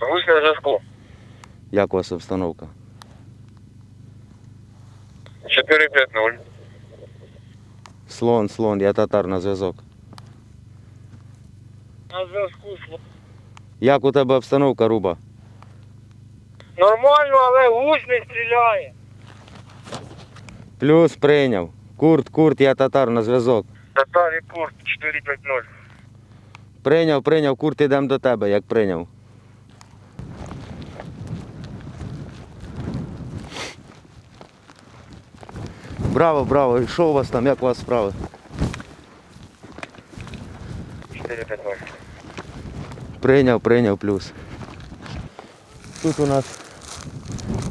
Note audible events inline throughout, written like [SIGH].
Гусь на зв'язку. Як у вас обстановка? 450. Слон, слон, я татар на зв'язок. На зв'язку. слон. Як у тебе обстановка, Руба? Нормально, але гусь не стріляє. Плюс прийняв. Курт, курт, я татар на зв'язок. Татарі курс 450. Прийняв, прийняв, курт, ідемо до тебе, як прийняв. Браво, браво. І Що у вас там? Як у вас справи? 4-5-0. Прийняв, прийняв плюс. Тут у нас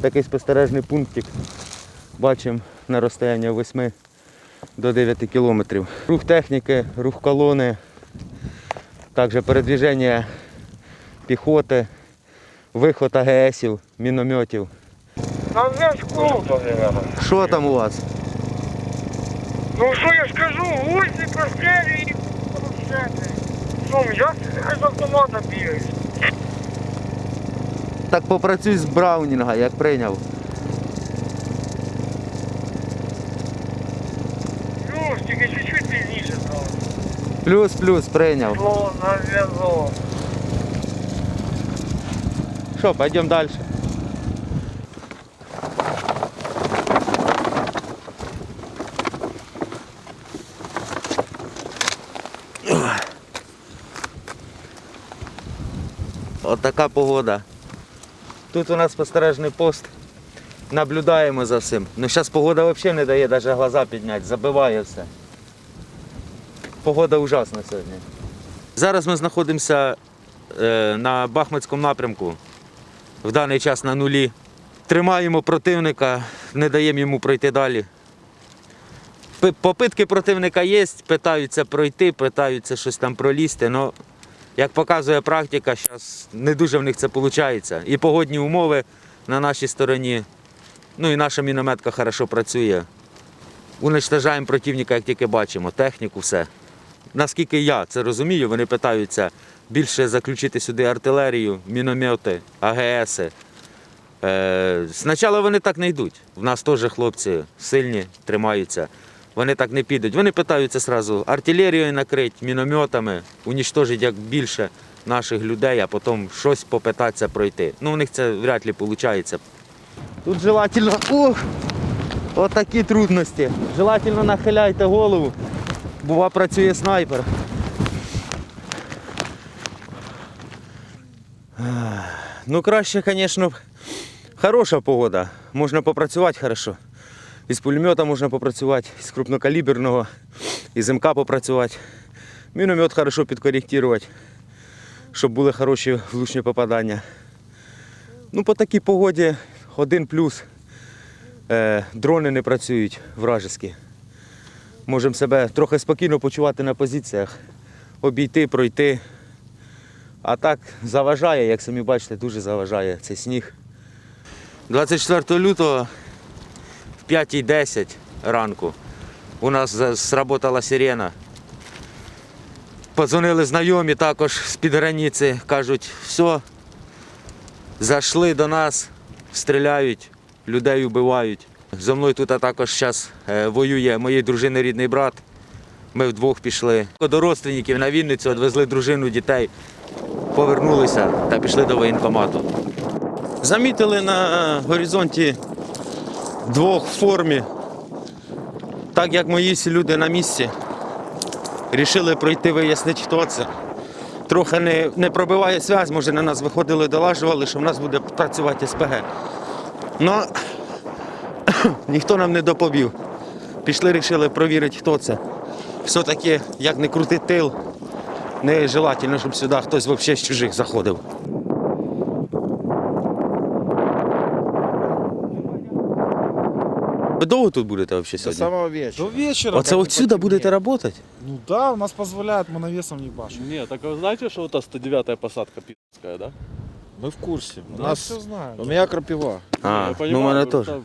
такий спостережний пунктик. Бачимо на розстоянні 8 до 9 кілометрів. Рух техніки, рух колони, також передвіження піхоти, виход АГСів, мінометів. Що там у вас? Ну що я скажу, гусь не прострелює і Ну, я з автомата бігаю. Так попрацюй з Браунінга, як прийняв. Ну, ж тільки чуть-чуть пізніше стало. Плюс, плюс, прийняв. Слово на зв'язок. Що, пойдемо далі. Така погода. Тут у нас спостережний пост. Наблюдаємо за всім. Ну зараз погода взагалі не дає навіть глаза підняти, забиває все. Погода ужасна сьогодні. Зараз ми знаходимося е, на Бахмутському напрямку. В даний час на нулі. Тримаємо противника, не даємо йому пройти далі. Попитки противника є, питаються пройти, питаються щось там пролізти. але як показує практика, зараз не дуже в них це виходить. І погодні умови на нашій стороні. Ну і наша мінометка хорошо працює. Уничтожаємо противника, як тільки бачимо, техніку, все. Наскільки я це розумію, вони питаються більше заключити сюди артилерію, міномети, АГС. Е, спочатку вони так не йдуть. В нас теж хлопці сильні, тримаються. Вони так не підуть. Вони питаються одразу артилерією накрити, мінометами, унічтожити як більше наших людей, а потім щось попитатися пройти. Ну, у них це вряд ли виходить. Тут желательно. Ох! Отакі трудності. Желательно нахиляйте голову. Бува працює снайпер. Ну, краще, звісно, хороша погода. Можна попрацювати хорошо. Із пулемета можна попрацювати, із крупнокаліберного, із МК попрацювати. Міномет хорошо підкоректувати, щоб були хороші влучні попадання. Ну, по такій погоді один плюс. Е, дрони не працюють вражеські. Можемо себе трохи спокійно почувати на позиціях, обійти, пройти. А так заважає, як самі бачите, дуже заважає цей сніг. 24 лютого 5.10 ранку у нас сработала сирена. Подзвонили знайомі також з-під границі, кажуть, все, зайшли до нас, стріляють, людей вбивають. Зо мною тут також зараз воює моєї дружини рідний брат. Ми вдвох пішли. До родственників на Вінницю відвезли дружину, дітей, повернулися та пішли до воєнкомату. Замітили на горизонті двох в формі. Так як мої люди на місці, рішили пройти вияснити, хто це. Трохи не, не пробиває зв'язь, може на нас виходили, долажували, що в нас буде працювати СПГ. Ну, [COUGHS] ніхто нам не доповів. Пішли, вирішили провірити, хто це. Все-таки, як не крути тил, не желательно, щоб сюди хтось взагалі з чужих заходив. Ви довго тут будете взагалі До сьогодні? самого вечера. До вечера. Оце как отсюда потемнеет. будете працювати? Ну да, у нас позволяет, мы навесом не башим. Нет, так вы знаете, что вот та 109-я посадка пи***ская, да? Мы в курсе. У Я нас... все знаю. У меня крапива. А, Я ну у понимаю, мене просто теж.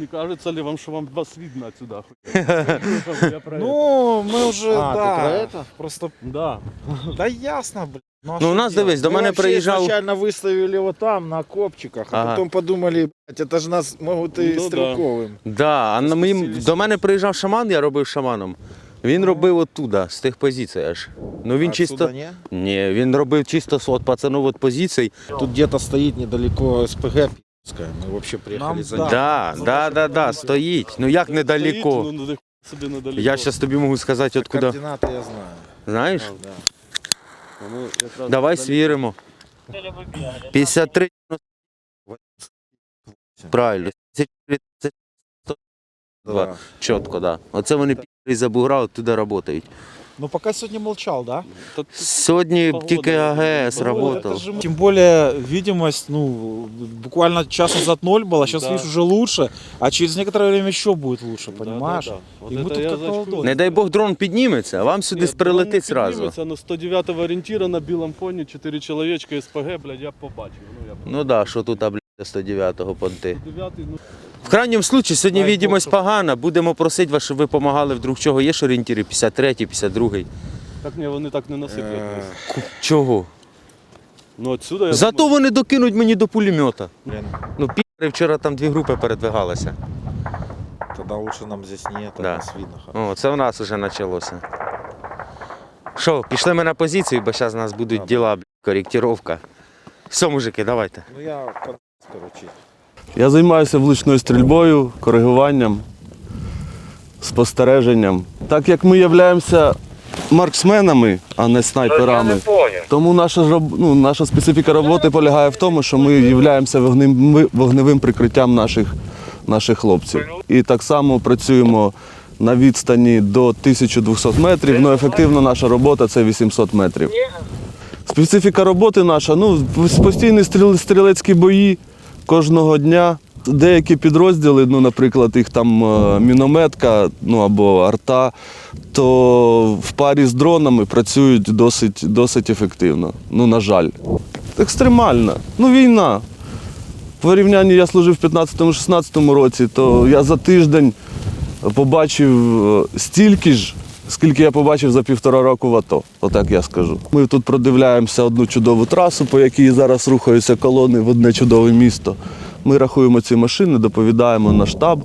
Не кажется ли вам, что вам вас видно отсюда? [LAUGHS] Я про это. Ну, мы уже, А, ты да. про это? Просто, Да. [LAUGHS] да ясно, блин. а Ну, у что нас, делать? дивись, до Мы мене вообще приїжджав. Изначально выставили вот там, на копчиках, а Ага. потом подумали, блядь, это же нас могут и Ну да. стрелковым. Да, а на моїм, до мене приїжджав шаман, я робив шаманом. Він робив оттуда, з тих позицій аж. Ну він А чисто. отсюда не? Ні, він робив чисто з от пацанов от позицій. Тут где-то стоит недалеко СПГ пи***ская. Мы вообще приехали Нам за да. ним. Да, да, да, да, стоїть. Ну як недалеко. Стоїть, ну, не собі недалеко. Я зараз тобі можу сказати, откуда. Координаты я знаю. Знаєш? Якраз Давай свіримо. 53. Правильно. Це Два. Да. Чітко, да. Оце вони пі***і за бугра, оттуда працюють. Ну пока сегодня молчал, да? Та тут Сьогодні Погода. тільки АГС Погода, Вот, працював. это же- Тем более видимость, ну, буквально час назад ноль была, сейчас Да. видишь уже лучше, а через некоторое время еще будет лучше, Да, понимаешь? да, да. От И мы это тут я как за що- колдуны. Не дай Бог дрон підніметься, а вам сюди Ні, прилетить дрон зразу. підніметься, На 109 орієнтіра на білому фоні, 4 чоловічка СПГ, блядь, я б побачив. Ну, я Ну да, що тут, а, блядь, 109-го понти. 109 ну, в крайньому случаї сьогодні Дай Бог, погана. Будемо просити вас, щоб ви допомагали вдруг чого. Є ж орієнтири 53-й, 52-й. так ні, вони так не насиплять. Э. Чого? Ну отсюда я Зато думаю, вони докинуть мені до пулемета. Ну, пі***ри вчора там дві групи передвигалися. тогда лучше нам здесь нет, а Да. нас видно. хорошо. О, це в нас вже почалося. Що, пішли ми на позицію, бо зараз у нас будуть Да. діла, блядь, коректировка. Все, мужики, давайте. Ну я, короче, Я займаюся влучною стрільбою, коригуванням, спостереженням. Так як ми являємося марксменами, а не снайперами, тому наша, ну, наша специфіка роботи полягає в тому, що ми являємося вогневим, вогневим прикриттям наших, наших хлопців. І так само працюємо на відстані до 1200 метрів, але ефективно наша робота це 800 метрів. Специфіка роботи наша, ну, постійні стріл- стрілецькі бої кожного дня. Деякі підрозділи, ну, наприклад, їх там е, мінометка ну, або арта, то в парі з дронами працюють досить, досить ефективно. Ну, на жаль. Екстремально. Ну, війна. В порівнянні я служив в 15-16 році, то я за тиждень побачив е, стільки ж, скільки я побачив за півтора року в АТО. Отак я скажу. Ми тут продивляємося одну чудову трасу, по якій зараз рухаються колони в одне чудове місто. Ми рахуємо ці машини, доповідаємо на штаб.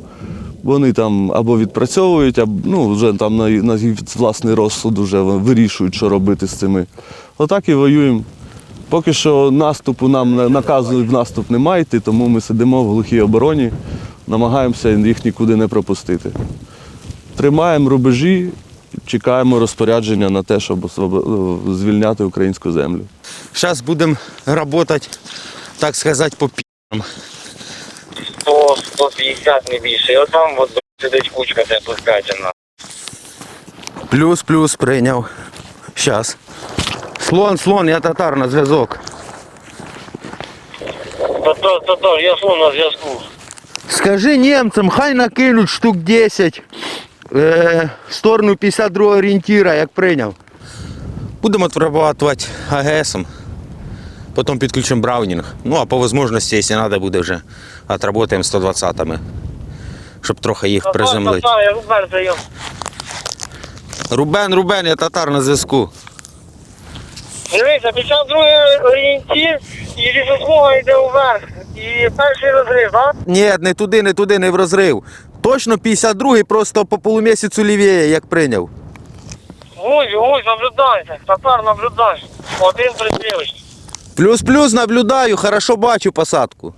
Вони там або відпрацьовують, або ну, вже там на, на власний розсуд вже вирішують, що робити з цими. Отак і воюємо. Поки що наступу нам наказу в наступ немає йти, тому ми сидимо в глухій обороні, намагаємося їх нікуди не пропустити. Тримаємо рубежі, чекаємо розпорядження на те, щоб звільняти українську землю. Зараз будемо працювати, так сказати, по пі. 100, 150 не більше. І отам от сидить кучка де пускательна. Плюс, плюс прийняв. Щас. Слон, слон, я татар на зв'язок. Татар, татар, я слон на зв'язку. Скажи немцам, хай накинуть штук 10 е, в сторону 52 орієнтіра, як прийняв. Будемо отрабатувати АГСом. Потім підключимо Браунінг. Ну а по можливості, якщо треба буде вже, отработаємо 120-ми. Щоб трохи їх приземлити. Я Рубен зайом. Рубен, Рубен, я татар на зв'язку. Дивися, пішов другий орієнтір і лісосмуга йде вверх. І перший розрив, так? Ні, не туди, не туди, не в розрив. Точно 52-й, просто по полумісяцю лівіє, як прийняв. Гусь, гусь, наблюдайте. Татар наблюдай. Один прицілиш. Плюс-плюс наблюдаю, хорошо бачу посадку.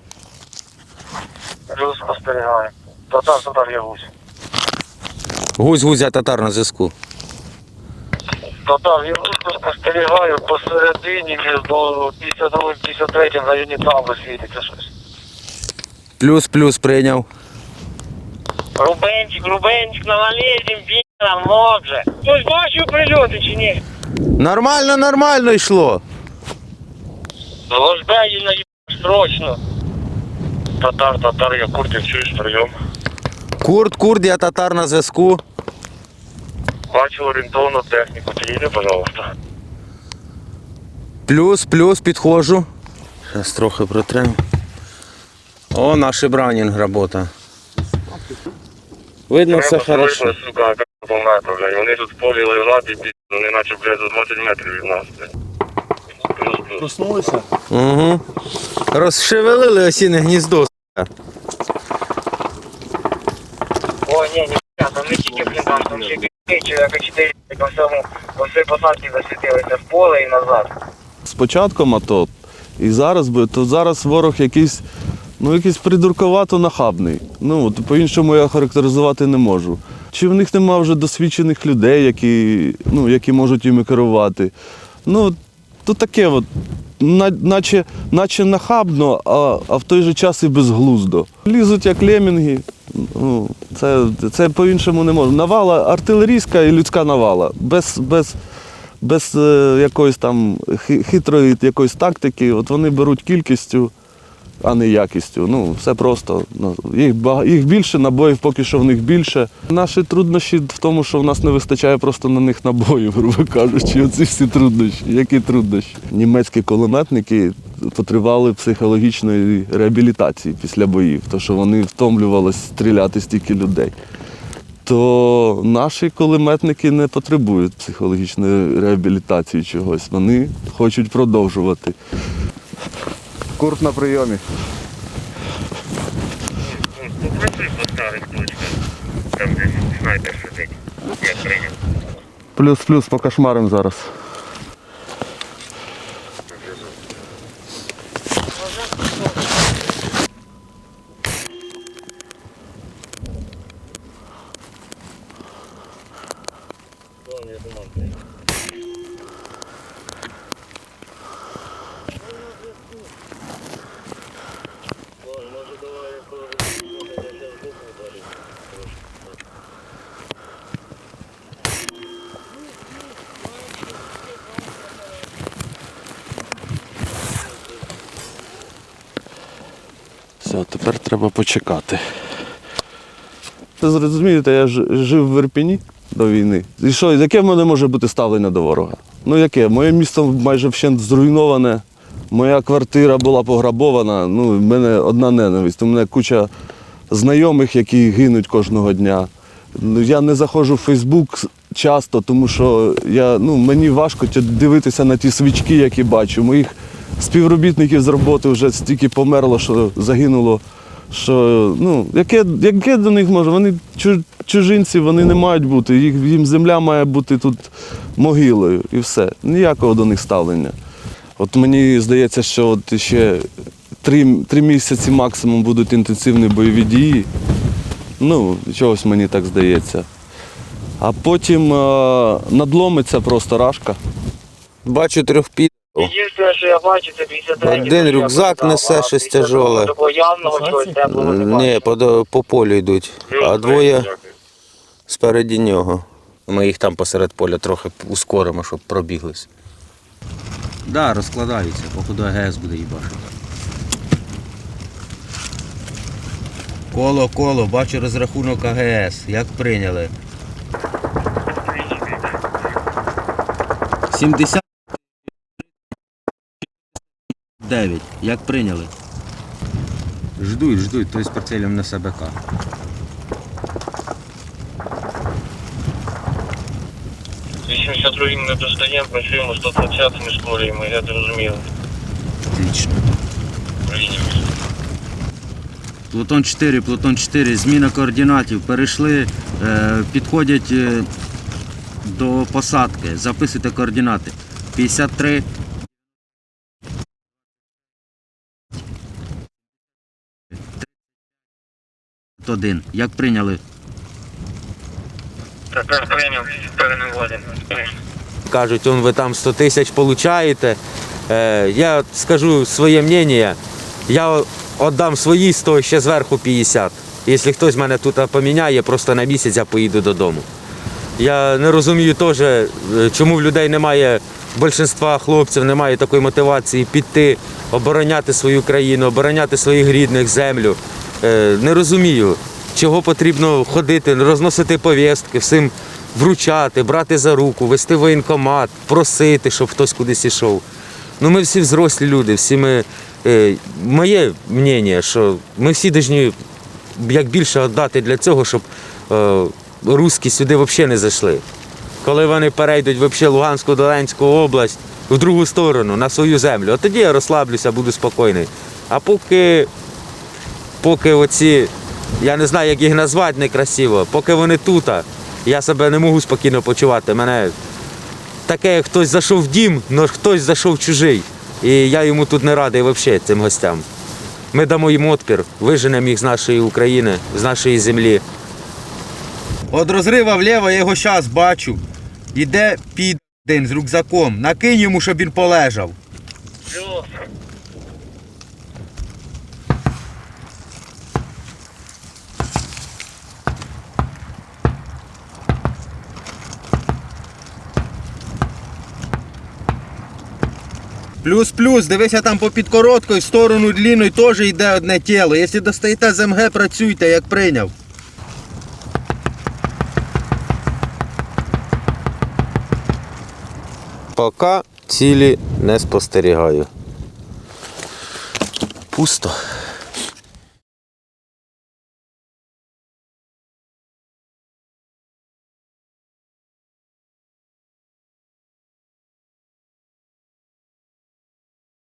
Плюс спостерігаю. Татар, татар, я гусь. Гусь, гусь, я татар на зв'язку. Татар, я гусь спостерігаю посередині між 52 і 53 в районі табу світиться щось. Плюс-плюс прийняв. Рубенчик, Рубенчик, навалізім, вітром, може. Хтось бачив прильоти чи ні? Нормально, нормально йшло. Ложбені на срочно. Татар, татар, я куртів, чуєш прийом. Курт, курт, я татар на зв'язку. Бачу орієнтовну техніку, підійди, пожалуйста. Плюс, плюс, підходжу. Зараз трохи протрем. О, наш бранінг робота. Видно, все хорошо. сука, по метру, блядь. Вони тут в полі лежать і пі- вони наче, блядь, за 20 метрів від нас, блядь. Проснулися? Угу. Розшевелили осінне гніздо. О, ні, ні, там не тільки бліндаж, там ще бігти, чоловіка 4 по всьому, по всій посадці засвітилися в поле і назад. З початком АТО і зараз би, то зараз ворог якийсь, ну якийсь придурковато нахабний. Ну, по-іншому я характеризувати не можу. Чи в них нема вже досвідчених людей, які, ну, які можуть іми керувати? Ну, то таке, от, наче, наче нахабно, а, а в той же час і безглуздо. Лізуть як лемінги. Ну, це, це по-іншому не можна. Навала артилерійська і людська навала. Без, без, без е, якоїсь там хитрої якоїсь тактики. От вони беруть кількістю, а не якістю. Ну, все просто. Ну, Їх, їх більше, набоїв поки що в них більше. Наші труднощі в тому, що в нас не вистачає просто на них набоїв, [LAUGHS] грубо кажучи. Оці всі труднощі. Які труднощі? Німецькі кулеметники потребували психологічної реабілітації після боїв, тому що вони втомлювалися стріляти стільки людей то наші кулеметники не потребують психологічної реабілітації чогось. Вони хочуть продовжувати. Курт на прийомі. Попробуй поставити точку, там де снайпер сидить. Як прийняв. Плюс-плюс по кошмарам зараз. Тепер треба почекати. Ви зрозумієте, я ж жив в Ірпіні до війни. І що, яке в мене може бути ставлення до ворога? Ну яке? Моє місто майже вщент зруйноване, моя квартира була пограбована. Ну, в мене одна ненависть. У мене куча знайомих, які гинуть кожного дня. Ну, Я не заходжу в Фейсбук часто, тому що я, ну, мені важко дивитися на ті свічки, які бачу. Моїх співробітників з роботи вже стільки померло, що загинуло. Що, ну, яке, яке до них може? Вони чужинці, вони не мають бути. Їх, їм земля має бути тут могилою і все. Ніякого до них ставлення. От мені здається, що от ще три, три місяці максимум будуть інтенсивні бойові дії. Ну, чогось мені так здається. А потім е, надломиться просто рашка. Бачу трьох під. Єдине, що я бачу, це 53 Один рюкзак несе щось тяжоле. Такого явного чогось теплого не Ні, по, по полю йдуть, а двоє спереді нього. Ми їх там посеред поля трохи ускоримо, щоб пробіглись. Да, розкладаються, походу АГС буде їбашити. Коло, коло, бачу розрахунок АГС. Як прийняли? 70 9. Як прийняли? Ждуть, ждуть, той з портфелем на СБК. Якщо другим не достаємо, працюємо 120 ми створюємо, я зрозумів. Отлично. Плутон 4, Плутон 4, зміна координатів. Перейшли, е, підходять е, до посадки. Записуйте координати. 53. Один. Як прийняли? Тепер прийняв, перенаводимо. Кажуть, он ви там 100 тисяч получаєте. Е, я скажу своє мнення. Я віддам свої 100, ще зверху 50. Якщо хтось мене тут поміняє, просто на місяць я поїду додому. Я не розумію теж, е, чому в людей немає, більшинства хлопців немає такої мотивації піти, обороняти свою країну, обороняти своїх рідних, землю. Е, Не розумію, чого потрібно ходити, розносити повістки, всім вручати, брати за руку, вести воєнкомат, просити, щоб хтось кудись ішов. Ну ми всі взрослі люди, всі ми. е, Моє мнення, що ми всі повинні як більше віддати для цього, щоб е, сюди взагалі не зайшли. Коли вони перейдуть взагалі Луганську, Донецьку область, в другу сторону, на свою землю. От тоді я розслаблюся, буду спокійний. А поки, поки оці, я не знаю, як їх назвати некрасиво, поки вони тут, я себе не можу спокійно почувати. Мене таке, як хтось зайшов в дім, але хтось зайшов чужий. І я йому тут не радий взагалі цим гостям. Ми дамо їм отпір, виженемо їх з нашої України, з нашої землі. От розрива вліво, я його щас бачу. Іде під з рюкзаком. Накинь йому, щоб він полежав. Плюс. Плюс-плюс, дивися там по підкороткою, в сторону длінної теж йде одне тіло. Якщо достаєте з МГ, працюйте, як прийняв. Поки цілі не спостерігаю. Пусто.